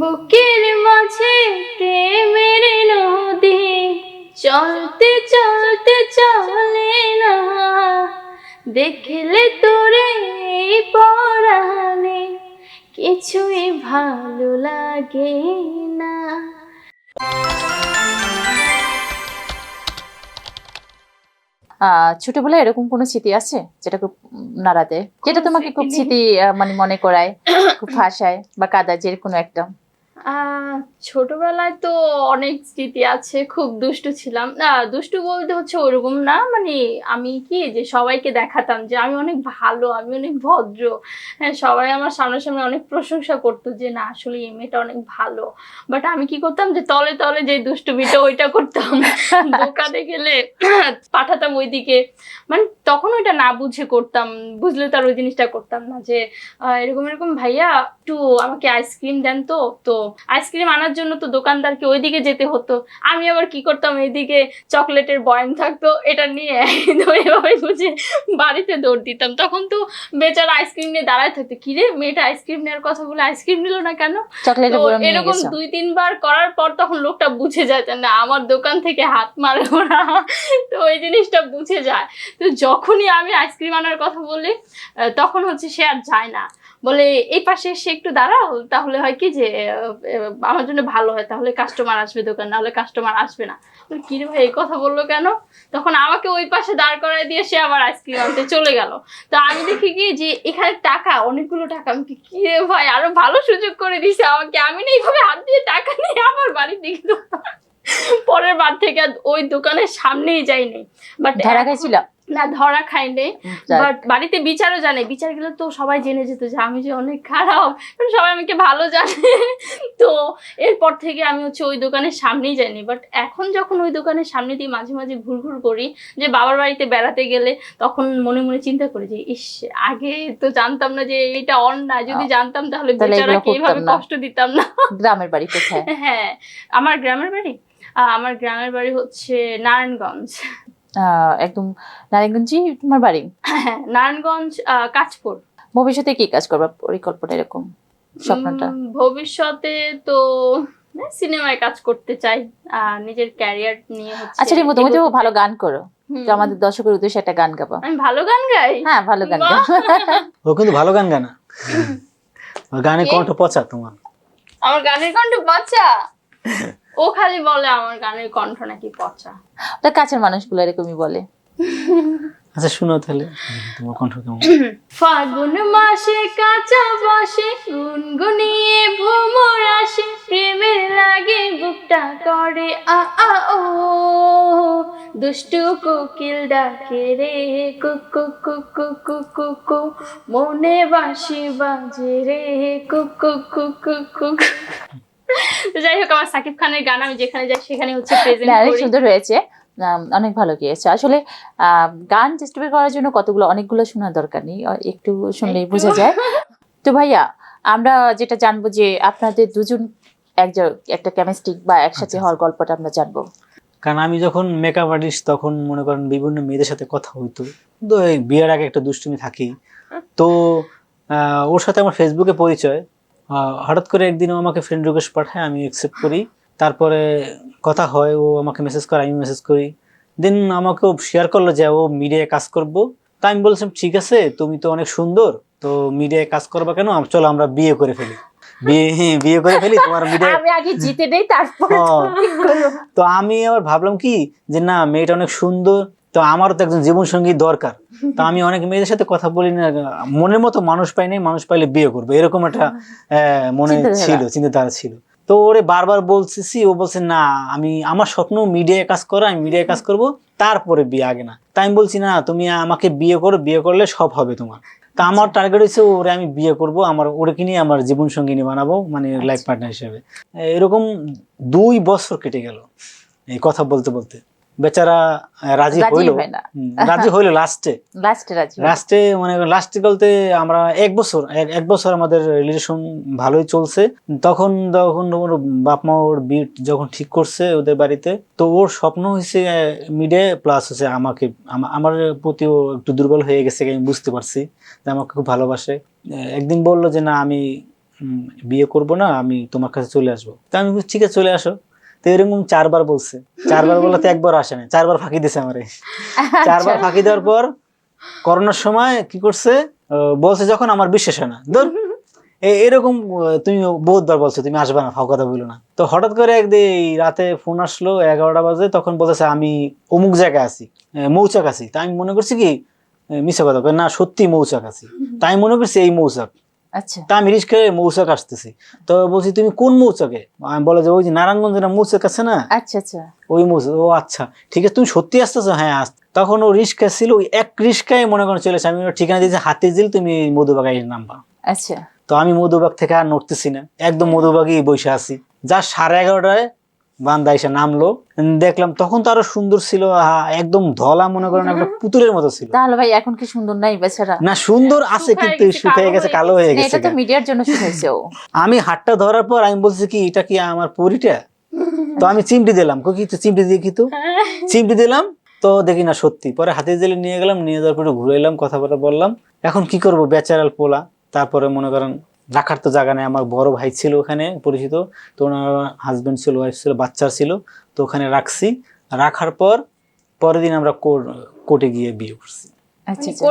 বুকের মাঝে প্রেমের নদী। চলতে চলতে চলে না। দেখলে তোরে পরাণে কিছুই ভালো লাগে না। ছোটবেলায় এরকম কোনো স্মৃতি আছে যেটা খুব নাড়া নাড়াতে যেটা তোমাকে খুব স্মৃতি মানে মনে করায় খুব হাসায় বা কাদা যে কোনো একটা? আহ, ছোটবেলায় তো অনেক স্মৃতি আছে খুব দুষ্টু ছিলাম। না দুষ্টু বলতে হচ্ছে ওরকম না মানে আমি কি যে সবাইকে দেখাতাম যে আমি অনেক ভালো আমি অনেক ভদ্র। হ্যাঁ সবাই আমার সামনাসামনি অনেক প্রশংসা করতো যে না আসলে এই মেয়েটা অনেক ভালো। বাট আমি কি করতাম যে তলে তলে যে দুষ্টুমিটা ওইটা করতাম। দোকানে গেলে পাঠাতাম ওইদিকে। মানে তখন ওইটা না বুঝে করতাম বুঝলে তো আর ওই জিনিসটা করতাম না যে এরকম এরকম ভাইয়া একটু আমাকে আইসক্রিম দেন তো তো আইসক্রিম আনার জন্য তো দোকানদারকে ওইদিকে যেতে হতো। আমি আবার কি করতাম? এইদিকে চকলেটের বয়াম থাকতো। এটা নিয়ে এভাবে বুঝে বাড়িতে দৌড় দিতাম। তখন তো বেচারা আইসক্রিম নিয়ে দাঁড়ায় থাকতো। কিরে মেয়েটা আইসক্রিম নেওয়ার কথা বলে আইসক্রিম নিল না কেন? এরকম দুই তিনবার করার পর তখন লোকটা বুঝে যায় যে না আমার দোকান থেকে হাত মারে ওরা। তো ওই জিনিসটা বুঝে যায়। তো যখনই আমি আইসক্রিম আনার কথা বলি তখন হচ্ছে সে আর যায় না। বলে, এই পাশে এসে একটু দাঁড়াও, তাহলে হয় কি যে আমার জন্য ভালো হয়, তাহলে কাস্টমার আসবে দোকান, নাহলে কাস্টমার আসবে না। কি রে ভাই, এই কথা বলল কেন? তখন আমাকে ওই পাশে দাঁড় করায় দিয়ে সে আবার আইসক্রিম আনতে চলে গেল। তো আমি দেখি কি যে, এখানে টাকা, অনেকগুলো টাকা। আমি কি রে ভাই, আরও ভালো সুযোগ করে দিছে আমাকে। আমি না এইভাবে হাত দিয়ে টাকা নিয়ে আমার বাড়ির দিকে পরের বার থেকে ওই দোকানের সামনেই যাইনি। বাট ধরা খাইছিল না ধরা খাইনি যাক। বাট বাড়িতে বিচারও জানে। বিচার গেলে তো সবাই জেনে যেত যে আমি যে অনেক খারাপ। সবাই আমাকে ভালো জানে। তো এরপর থেকে আমি হচ্ছে ওই দোকানের সামনেই যাইনি। বাট এখন যখন ওই দোকানের সামনে দিয়ে মাঝে মাঝে ঘুরঘুর করি যে বাবার বাড়িতে বেড়াতে গেলে তখন মনে মনে চিন্তা করি যে ইস আগে তো জানতাম না যে এটা অন্যায় যদি জানতাম তাহলে বেচারাকে এইভাবে কষ্ট দিতাম না। গ্রামের বাড়ি কোথায়? হ্যাঁ আমার গ্রামের বাড়ি? আহ, আমার গ্রামের বাড়ি হচ্ছে নারায়ণগঞ্জ। একদম নারায়ণগঞ্জই তোমার বাড়ি? হ্যাঁ নারায়ণগঞ্জ আহ, কাঁচপুর। ভবিষ্যতে কি কাজ করবা পরিকল্পনা এরকম স্বপ্নটা? ভবিষ্যতে তো সিনেমায় কাজ করতে চাই। আহ, নিজের ক্যারিয়ার নিয়ে আচ্ছা রিমু তুমি তো ভালো গান করো। তো আমাদের দর্শকের উদ্দেশ্যে একটা গান গাবো। আমি ভালো গান গাই? হ্যাঁ ভালো গান গাই ও কিন্তু ভালো গান গায় না ওর গানে কণ্ঠ পচা তোমার। আমার গানের কণ্ঠ পচা? ও খালি বলে আমার গানের কণ্ঠ নাকি পচা। ওটা কাছের মানুষগুলো এরকমই বলে। আচ্ছা শুনো তাহলে। তোমার কণ্ঠ কেমন? ফাগুন মাসে কাঁচা বাসে গুনগুনিয়ে ভ্রমর আসে প্রেমের লাগে বুকটা করে। আ আ ও দুষ্টু কোকিল ডাকে রে কুকু কুকু কুকু কু মনে বাঁশি বাজে রে কুকু কুকু কুকু যাই হোক আমার সাকিব খানের গান আমি যেখানে যাই সেখানে হচ্ছে প্রেজেন্ট করি। সুন্দর হয়েছে। অনেক ভালো গিয়েছে। আসলে গান চেষ্টা করার জন্য কতগুলো অনেকগুলো শোনার দরকার নেই। একটু শুনলেই বোঝা যায়। তো ভাইয়া আমরা যেটা জানব যে আপনাদের দুজন একজন একটা কেমিস্ট্রিক বা একসাথে আচ্ছা, হওয়ার গল্পটা আমরা জানব। কারণ আমি যখন মেকআপ আর্টিস্ট তখন মনে করেন বিভিন্ন মেয়েদের সাথে কথা হইতো। তো এই বিয়ের আগে একটা দুষ্টুমি থাকি। তো আহ, ওর সাথে আমার ফেসবুকে পরিচয়। হঠাৎ করে একদিন ও আমাকে ফ্রেন্ড রিকোয়েস্ট পাঠায় আমি অ্যাকসেপ্ট করি। তারপরে কথা হয় ও আমাকে মেসেজ করে আমি মেসেজ করি। দেন আমাকে শেয়ার করল যে ও মিডিয়ায় কাজ করব। তা আমি বলছিলাম ঠিক আছে তুমি তো অনেক সুন্দর তো মিডিয়ায় কাজ করবা কেন? চলো আমরা বিয়ে করে ফেলি। বিয়ে হ্যাঁ, বিয়ে করে ফেলি তোমার মিডিয়ায় আমি আগে জিতে নেই তারপরে হ্যাঁ। তো আমি আবার ভাবলাম কি যে না মেয়েটা অনেক সুন্দর তো আমারও তো একজন জীবন সঙ্গী দরকার। তো আমি অনেক মেয়েদের সাথে কথা বলি না মনের মতো মানুষ পাই নাই মানুষ পাইলে বিয়ে করব। এরকম একটা আহ, মনে ছিল চিন্তাধারা ছিল। তো ওরে বারবার বলতেছি ও বলছে না আমি আমার স্বপ্ন মিডিয়ায় কাজ করা আমি মিডিয়ায় কাজ করব তারপরে বিয়ে আগে না। তাই আমি বলছি না তুমি আমাকে বিয়ে করো বিয়ে করলে সব হবে তোমার। তা আমার টার্গেট হচ্ছে ওরে আমি বিয়ে করব আমার ওরে কিনে আমার জীবন সঙ্গিনী বানাবো মানে লাইফ পার্টনার হিসেবে। এরকম দুই বছর কেটে গেল এই কথা বলতে বলতে। বেচারা রাজি হইল। রাজি হইল লাস্টে লাস্টে রাজি লাস্টে মানে লাস্টে বলতে আমরা এক বছর এক বছর আমাদের রিলেশন ভালোই চলছে। তখন তখন ওর বাপ মা ওর বিয়ে যখন ঠিক করছে ওদের বাড়িতে তো ওর স্বপ্ন হয়েছে মিডে প্লাস হচ্ছে আমাকে আমার প্রতি ও একটু দুর্বল হয়ে গেছে আমি বুঝতে পারছি যে আমাকে খুব ভালোবাসে। একদিন বলল যে না আমি বিয়ে করব না আমি তোমার কাছে চলে আসব। তা আমি ঠিক আছে চলে আসো। তো এরকম চারবার বলছে। চারবার বলাতে একবার আসে না চারবার ফাঁকি দিছে আমারে। চারবার ফাঁকি দেওয়ার পর করোনার সময় কি করছে? বলছে যখন আমার বিশ্বাস হয় না। ধর এরকম তুমি বহুতবার বলছো তুমি আসবে না ফাও কথা বলো না। তো হঠাৎ করে একদিন রাতে ফোন আসলো এগারোটা বাজে তখন বলতেছে আমি অমুক জায়গায় আছি মৌচাক আছি। তা আমি মনে করছি কি মিথ্যা কথা না সত্যি মৌচাক আছি। তাই মনে করছি এই মৌচাক। আচ্ছা। তা আমি রিস্কে মৌচাক আসতেছি। তো বলছি তুমি কোন মৌচাকে? আমি বলে যে ওই যে নারায়ণগঞ্জের মৌচাক আছে না? আচ্ছা আচ্ছা। ওই মৌচাক ও আচ্ছা ঠিক আছে তুমি সত্যি আসতেছো? হ্যাঁ আস তখন ও রিস্কা ছিল ওই এক রিস্কায় মনে করেন চলেছে আমি ঠিকানা দিয়েছি হাতে দিল তুমি মধুবাগাই নামবা আচ্ছা। তো আমি মধুবাগ থেকে আর নড়তেছি না একদম মধুবাগই বসে আছি। যা সাড়ে এগারোটায় বান্দা এসে নামলো। দেখলাম তখন তো আরও সুন্দর ছিল একদম ধলা মনে করেন একটা পুতুলের মতো ছিল। তাহলে ভাই এখন কি সুন্দর নাই বেচারা? না সুন্দর আছে কিন্তু শুকিয়ে গেছে কালো হয়ে গেছে। এটা তো মিডিয়ার জন্য শুনেছে ও। আমি হাতটা ধরার পর আমি বলছি কি এটা কি আমার পরিটা? তো আমি চিমটি দিলাম। কি চিমটি দিয়ে কি তো? চিমটি দিলাম। তো দেখি না সত্যি। পরে হাতে জেলে নিয়ে গেলাম নিয়ে যাওয়ার পরে ঘুরে এলাম কথা কথাবার্তা বললাম। এখন কি করব বেচারাল পোলা। তারপরে মনে করেন রাখার তো জায়গা নেই। আমার বড় ভাই ছিল ওখানে পরিচিত। তো ওনার হাজব্যান্ড ছিল ওয়াইফ ছিল বাচ্চা ছিল। তো ওখানে রাখছি। রাখার পর পরের দিন আমরা কোর্টে গিয়ে বিয়ে করছি। আচ্ছা আচ্ছা।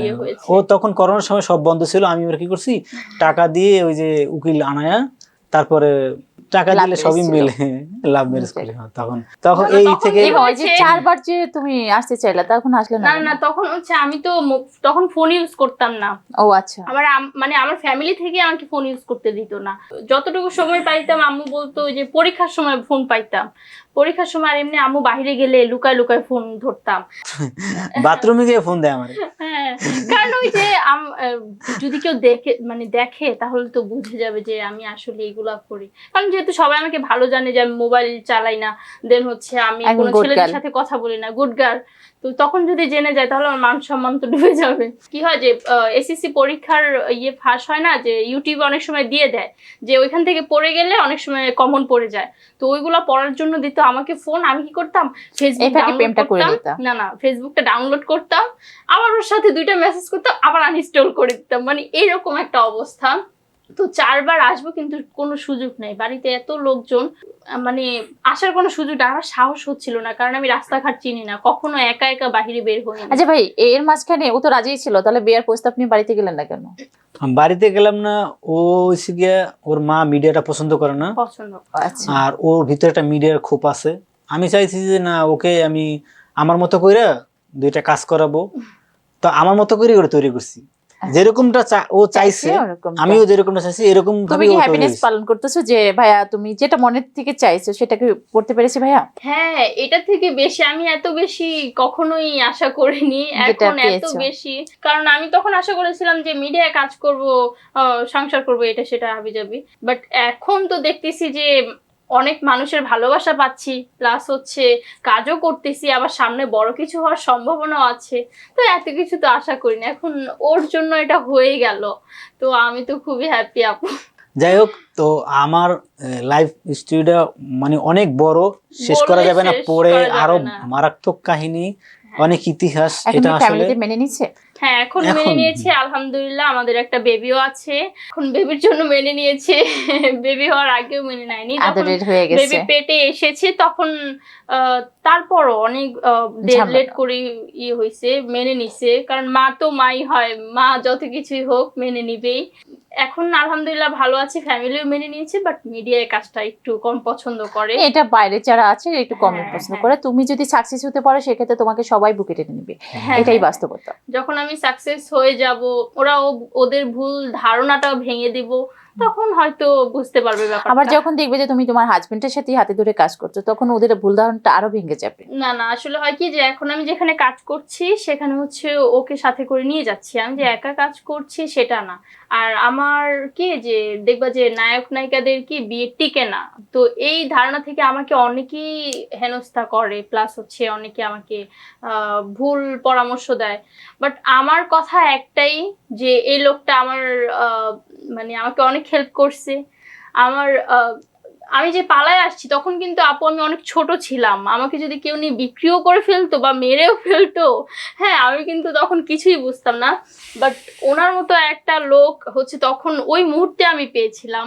বিয়ে হয়েছে। ও তখন করোনার সময় সব বন্ধ ছিল। আমি ওরা কি করছি? টাকা দিয়ে ওই যে উকিল আনায়া তারপরে টাকা দিলে সবই মিলে লাভ ম্যারেজ করে তখন তখন এই থেকে হয় যে চারবার যে তুমি আসতে চাইলা তখন আসলে না? না না তখন হচ্ছে আমি তো তখন ফোন ইউজ করতাম না। ও আচ্ছা। আমার মানে আমার ফ্যামিলি থেকে আমাকে ফোন ইউজ করতে দিত না। যতটুকু সময় পাইতাম আম্মু বলতো যে পরীক্ষার সময় ফোন পাইতাম। পরীক্ষার সময় আর এমনি আম্মু বাইরে গেলে লুকায় লুকায় ফোন ধরতাম। বাথরুমে গিয়ে ফোন দেয় আমার। হ্যাঁ কারণ ওই যে যদি কেউ দেখে মানে দেখে তাহলে তো বুঝে যাবে যে আমি আসলে এগুলা করি। কারণ যেহেতু সবাই আমাকে ভালো জানে যে আমি মোবাইল চালাই না দেন হচ্ছে আমি কোনো ছেলেদের সাথে কথা বলি না। গুড গার্ল তো তখন যদি জেনে যায় তাহলে আমার মান সম্মান তো ডুবে যাবে। কি হয় যে এসএসসি পরীক্ষার ইয়ে ফাঁস হয় না যে ইউটিউবে অনেক সময় দিয়ে দেয়। যে ওইখান থেকে পড়ে গেলে অনেক সময় কমন পড়ে যায়। তো ওইগুলো পড়ার জন্য দিত আমাকে ফোন আমি কি করতাম? ফেসবুক না না ফেসবুকটা ডাউনলোড করতাম। আবার ওর সাথে দুইটা মেসেজ করতাম আবার আনইনস্টল করে দিতাম। মানে এরকম একটা অবস্থা। তো চারবার আসব কিন্তু কোনো সুযোগ নেই। বাড়িতে এত লোকজন মানে আসার কোনো সুযোগ আমার সাহস হচ্ছিল না কারণ আমি রাস্তাঘাট চিনি না। কখনো একা একা বাহিরে বের হই আচ্ছা ভাই এর মাঝখানে ও তো রাজিই ছিল তাহলে বিয়ার প্রস্তাব নিয়ে বাড়িতে গেলেন না কেন? বাড়িতে গেলাম না ও গিয়ে ওর মা মিডিয়াটা পছন্দ করে না। পছন্দ আচ্ছা। আর ওর ভিতরে একটা মিডিয়ার খোপ আছে। আমি চাইছি যে না ওকে আমি আমার মতো কইরা দুইটা কাজ করাবো। তো আমার মতো করে ওটা তৈরি করছি। যেরকমটা ও চাইছে আমিও যেরকমটা চাইছি এরকম তুমি কি হ্যাপিনেস পালন করতেছো যে ভাইয়া তুমি যেটা মনের থেকে চাইছো সেটা কি করতে পেরেছি ভাইয়া? হ্যাঁ এটা থেকে বেশি আমি এত বেশি কখনোই আশা করিনি এখন এত বেশি। কারণ আমি তখন আশা করেছিলাম যে মিডিয়ায় কাজ করব আহ, সংসার করব এটা সেটা হবে যাবি বাট এখন তো দেখতেছি যে অনেক মানুষের ভালোবাসা পাচ্ছি প্লাস হচ্ছে কাজও করতেছি আবার সামনে বড় কিছু হওয়ার সম্ভাবনাও আছে। তো এত কিছু তো আশা করি না এখন ওর জন্য এটা হয়ে গেল। তো আমি তো খুবই হ্যাপি আপু। যাই হোক তো আমার লাইফ স্টোরিটা মানে অনেক বড় শেষ করা যাবে না পরে আরও মারাত্মক কাহিনী অনেক ইতিহাস এটা আসলে মেনে নিচ্ছে? হ্যাঁ এখন মেনে নিয়েছে আলহামদুলিল্লাহ আমাদের একটা বেবিও আছে। এখন বেবির জন্য মেনে নিয়েছে। বেবি হওয়ার আগেও মেনে নেয়নি। বেবি পেটে এসেছে তখন আহ, তারপরও অনেক ডেভলেট লেট করে ইয়ে হয়েছে মেনে নিছে। কারণ মা তো মাই হয় মা যত কিছুই হোক মেনে নিবেই। এখন আলহামদুলিল্লাহ ভালো আছি ফ্যামিলিও মেনে নিয়েছি বাট মিডিয়ায় কাজটা একটু কম পছন্দ করে। এটা বাইরে যারা আছে একটু কম হ্যাঁ, পছন্দ হ্যাঁ। করে। তুমি যদি সাকসেস হতে পারো সেক্ষেত্রে তোমাকে সবাই বুকে টেনে নেবে। হ্যাঁ, এটাই। বাস্তবতা। যখন আমি সাকসেস হয়ে যাব ওরা ওদের ভুল ধারণাটা ভেঙে দিব। তখন হয়তো বুঝতে পারবে ব্যাপারটা। আবার যখন দেখবে যে তুমি তোমার হাজবেন্ডের সাথে হাতে ধরে কাজ করছ তখন ওদের ভুল ধারণটা আরও ভেঙে যাবে। না না আসলে হয় কি যে এখন আমি যেখানে কাজ করছি সেখানে হচ্ছে ওকে সাথে করে নিয়ে যাচ্ছি। আমি যে একা কাজ করছি সেটা না। আর আমার কি যে দেখবা যে নায়ক নায়িকাদের কি বিয়ে টিকে না। তো এই ধারণা থেকে আমাকে অনেকেই হেনস্থা করে প্লাস হচ্ছে অনেকে আমাকে আহ, ভুল পরামর্শ দেয়। বাট আমার কথা একটাই যে এই লোকটা আমার আহ, মানে আমাকে অনেক হেল্প করছে। আমার আমি যে পালায় আসছি তখন কিন্তু আপু আমি অনেক ছোট ছিলাম। আমাকে যদি কেউ নিয়ে বিক্রিও করে ফেলতো বা মেরেও ফেলতো হ্যাঁ আমি কিন্তু তখন কিছুই বুঝতাম না। বাট ওনার মতো একটা লোক হচ্ছে তখন ওই মুহূর্তে আমি পেয়েছিলাম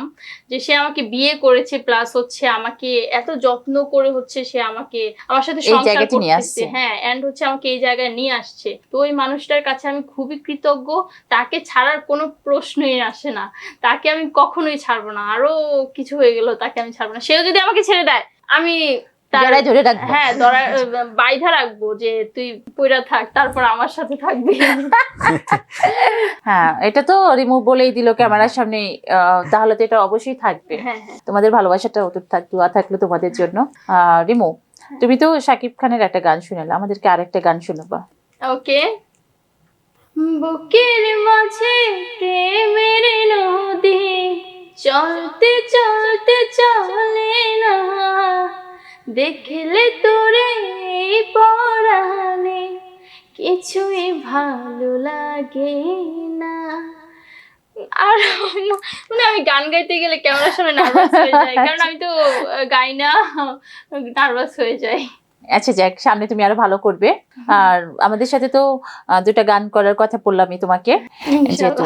যে সে আমাকে বিয়ে করেছে প্লাস হচ্ছে আমাকে এত যত্ন করে হচ্ছে সে আমাকে আমার সাথে সংসার করতেছে। হ্যাঁ এন্ড হচ্ছে আমাকে এই জায়গায় নিয়ে আসছে। তো ওই মানুষটার কাছে আমি খুবই কৃতজ্ঞ। তাকে ছাড়ার কোনো প্রশ্নই আসে না। তাকে আমি কখনোই ছাড়বো না। আরও কিছু হয়ে গেল তাকে আমি ছাড়বো না। সেও যদি আমাকে ছেড়ে দেয় আমি ধরে রাখব। হ্যাঁ ধরা বাইধা রাখব যে তুই পইরা থাক তারপর আমার সাথে থাকবি। হ্যাঁ এটা তো রিমুভ বলেই দিল ক্যামেরার সামনে তাহলে তো এটা অবশ্যই থাকবে। হ্যাঁ হ্যাঁ। তোমাদের ভালোবাসাটা অটুট থাক দোয়া থাকল তোমাদের জন্য। রিমু তুমি তো শাকিব খানের একটা গান শুনালে আমাদেরকে আরেকটা গান শোনাবা। ওকে। বুকের মাঝে প্রেমের নদী চলতে চলতে চলে না। দেখলে তোরে পরাণে কিছুই ভালো লাগে না। আর মানে আমি গান গাইতে গেলে ক্যামেরার সামনে নার্ভাস হয়ে যাই কারণ আমি তো গাই না নার্ভাস হয়ে যাই। আচ্ছা যাক সামনে তুমি আরও ভালো করবে। আর আমাদের সাথে তো দুটা গান করার কথা বললামই তোমাকে। যেহেতু